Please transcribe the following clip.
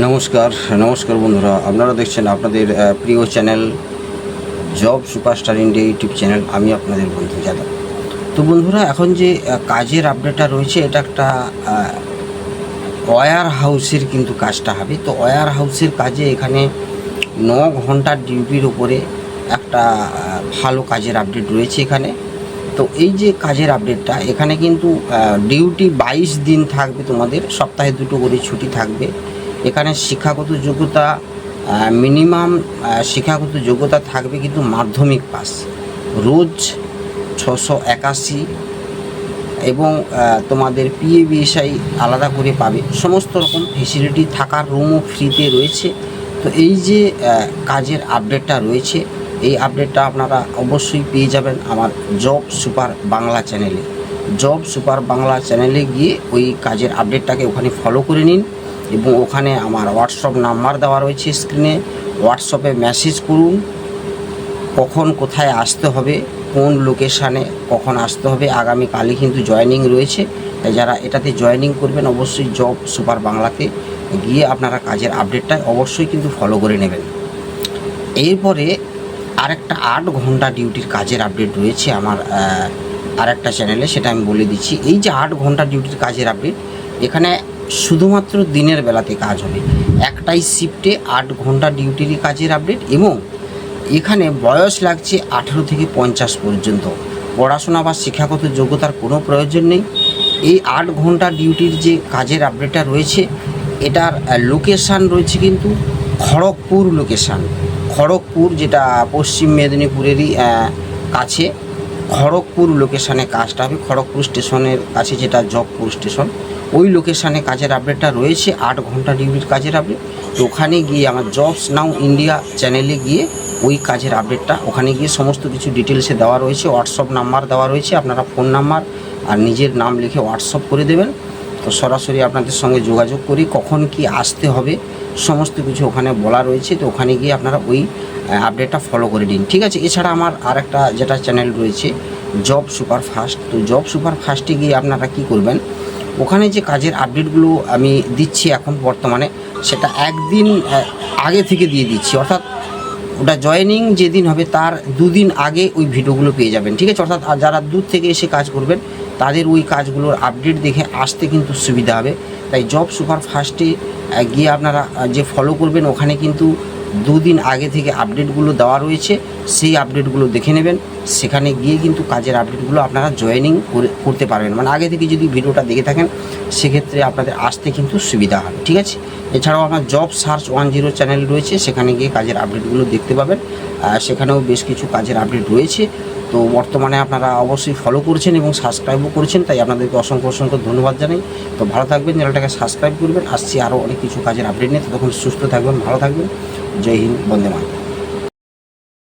নমস্কার নমস্কার বন্ধুরা। আপনারা দেখছেন আপনাদের প্রিয় channel job superstar India YouTube channel. আমি আপনাদের বন্ধু যাদব। তো বন্ধুরা, এখন যে কাজের আপডেটটা রয়েছে, এটা একটা ওয়ার হাউসের কিন্তু কাজটা হবে। তো ওয়ার হাউসের কাজে এখানে ন ঘণ্টার ডিউটির উপরে একটা ভালো কাজের আপডেট রয়েছে এখানে। তো এই যে কাজের আপডেটটা এখানে কিন্তু ডিউটি বাইশ দিন থাকবে তোমাদের। সপ্তাহে দুটো করে ছুটি থাকবে। এখানে শিক্ষাগত যোগ্যতা মিনিমাম শিক্ষাগত যোগ্যতা থাকবে কিন্তু মাধ্যমিক পাস। রোজ ছশো একাশি এবং তোমাদের পিএ বিএসআই আলাদা করে পাবে। সমস্ত রকম ফেসিলিটি থাকার রুমও ফ্রিতে রয়েছে। তো এই যে কাজের আপডেটটা রয়েছে, এই আপডেটটা আপনারা অবশ্যই পেয়ে যাবেন আমার জব সুপার বাংলা চ্যানেলে জব সুপার বাংলা চ্যানেলে গিয়ে ওই কাজের আপডেটটাকে ওখানে ফলো করে নিন। এবং ওখানে আমার হোয়াটসঅ্যাপ নাম্বার দেওয়া রয়েছে স্ক্রিনে হোয়াটসঅ্যাপে মেসেজ করুন, কখন কোথায় আসতে হবে, কোন লোকেশানে কখন আসতে হবে। আগামীকালই কিন্তু জয়েনিং রয়েছে। তাই যারা এটাতে জয়েনিং করবেন, অবশ্যই জব সুপার বাংলাতে গিয়ে আপনারা কাজের আপডেটটা অবশ্যই কিন্তু ফলো করে নেবেন। এরপরে আরেকটা আট ঘণ্টা ডিউটির কাজের আপডেট রয়েছে আমার আরেকটা চ্যানেলে সেটা আমি বলে দিচ্ছি। এই যে আট ঘণ্টা ডিউটির কাজের আপডেট এখানে শুধুমাত্র দিনের বেলাতে কাজ হবে। একটাই শিফটে আট ঘণ্টা ডিউটির কাজের আপডেট এবং এখানে বয়স লাগছে আঠেরো থেকে পঞ্চাশ পর্যন্ত। পড়াশোনা বা শিক্ষাগত যোগ্যতার কোনো প্রয়োজন নেই। এই আট ঘণ্টা ডিউটির যে কাজের আপডেটটা রয়েছে, এটার লোকেশান রয়েছে কিন্তু খড়গপুর লোকেশান খড়গপুর যেটা পশ্চিম মেদিনীপুরেরই কাছে। খড়গপুর লোকেশানে কাজটা হবে। খড়গপুর স্টেশনের কাছে যেটা জবপুর স্টেশন ওই লোকেশানে কাজের আপডেটটা রয়েছে, আট ঘণ্টা ডিউটির কাজের আপডেট তো ওখানে গিয়ে আমার জবস নাও ইন্ডিয়া চ্যানেলে গিয়ে ওই কাজের আপডেটটা ওখানে গিয়ে সমস্ত কিছু ডিটেলসে দেওয়া রয়েছে হোয়াটসঅ্যাপ নাম্বার দেওয়া রয়েছে, আপনারা ফোন নাম্বার আর নিজের নাম লিখে হোয়াটসঅ্যাপ করে দেবেন। তো সরাসরি আপনাদের সঙ্গে যোগাযোগ করি, কখন কি আসতে হবে, সমস্ত কিছু ওখানে বলা রয়েছে, তো ওখানে গিয়ে আপনারা ওই আপডেটটা ফলো করে নিন ঠিক আছে? এছাড়া আমার আরেকটা যেটা চ্যানেল রয়েছে জব সুপার ফাস্ট তো জব সুপার ফাস্টে গিয়ে আপনারা কি করবেন ওখানে যে কাজের আপডেটগুলো আমি দিচ্ছি এখন বর্তমানে, সেটা একদিন আগে থেকে দিয়ে দিচ্ছি। অর্থাৎ ওটা জয়েনিং যেদিন হবে তার দুদিন আগে ওই ভিডিওগুলো পেয়ে যাবেন, ঠিক আছে? অর্থাৎ যারা দূর থেকে এসে কাজ করবেন, তাদের ওই কাজগুলোর আপডেট দেখে আসতে কিন্তু সুবিধা হবে। তাই জব সুপার ফাস্টে গিয়ে আপনারা যে ফলো করবেন, ওখানে কিন্তু দুদিন আগে থেকে আপডেটগুলো দেওয়া রয়েছে, সেই আপডেটগুলো দেখে নেবেন। সেখানে গিয়ে কিন্তু কাজের আপডেটগুলো আপনারা জয়েনিং করে, করতে পারবেন। মানে আগে থেকে যদি ভিডিওটা দেখে থাকেন, সেক্ষেত্রে আপনাদের আসতে কিন্তু সুবিধা হবে, ঠিক আছে? এছাড়াও আপনার job search one zero channel রয়েছে, সেখানে গিয়ে কাজের আপডেটগুলো দেখতে পাবেন। সেখানেও বেশ কিছু কাজের আপডেট রয়েছে। তো বর্তমানে আপনারা অবশ্যই ফলো করছেন এবং সাবস্ক্রাইবও করছেন, তাই আপনাদেরকে অসংখ্য অসংখ্য ধন্যবাদ জানাই। তো ভালো থাকবেন, চ্যানেলটাকে সাবস্ক্রাইব করবেন, আসছি আরও অনেক কিছু কাজের আপডেট নিয়ে। ততক্ষণ সুস্থ থাকবেন, ভালো থাকবেন। জয় হিন্দ, বন্দে মাতরম।